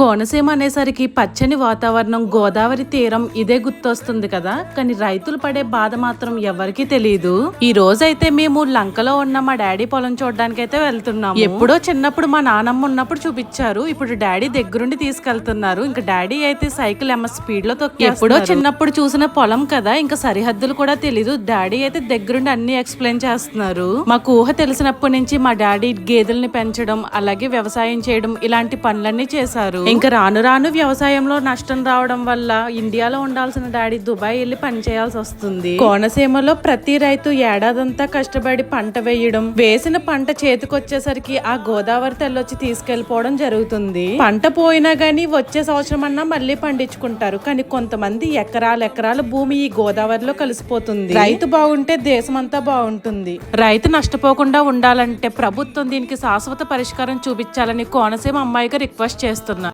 కోనసీమ అనేసరికి పచ్చని వాతావరణం గోదావరి తీరం ఇదే గుర్తొస్తుంది కదా. కానీ రైతులు పడే బాధ మాత్రం ఎవరికీ తెలియదు ఈ రోజైతే మేము లంకలో ఉన్న మా డాడీ పొలం చూడడానికి అయితే వెళ్తున్నాము. ఎప్పుడో చిన్నప్పుడు మా నానమ్మ ఉన్నప్పుడు చూపించారు. ఇప్పుడు డాడీ దగ్గరుండి తీసుకెళ్తున్నారు. ఇంకా డాడీ అయితే సైకిల్ ఎమ్మ స్పీడ్లో తొక్కి ఎప్పుడో చిన్నప్పుడు చూసిన పొలం కదా ఇంకా సరిహద్దులు కూడా తెలీదు. డాడీ అయితే దగ్గరుండి అన్ని ఎక్స్ప్లెయిన్ చేస్తున్నారు. మాకు ఊహ తెలిసినప్పటి నుంచి మా డాడీ గేదెల్ని పెంచడం అలాగే వ్యవసాయం చేయడం ఇలాంటి పనులన్నీ చేశారు. ఇంకా రాను రాను వ్యవసాయంలో నష్టం రావడం వల్ల ఇండియాలో ఉండాల్సిన డాడీ దుబాయ్ వెళ్ళి పని చేయాల్సి వస్తుంది. కోనసీమలో ప్రతి రైతు ఏడాదంతా కష్టపడి పంట వేయడం వేసిన పంట చేతికొచ్చేసరికి ఆ గోదావరి తెల్లొచ్చి తీసుకెళ్ళిపోవడం జరుగుతుంది. పంట పోయినా గానీ వచ్చే సంవత్సరం అన్నా మళ్ళీ పండించుకుంటారు. కానీ కొంతమంది ఎకరాల ఎకరాల భూమి ఈ గోదావరిలో కలిసిపోతుంది. రైతు బాగుంటే దేశమంతా బాగుంటుంది. రైతు నష్టపోకుండా ఉండాలంటే ప్రభుత్వం దీనికి శాశ్వత పరిష్కారం చూపించాలని కోనసీమ అమ్మాయిగా రిక్వెస్ట్ చేస్తున్నా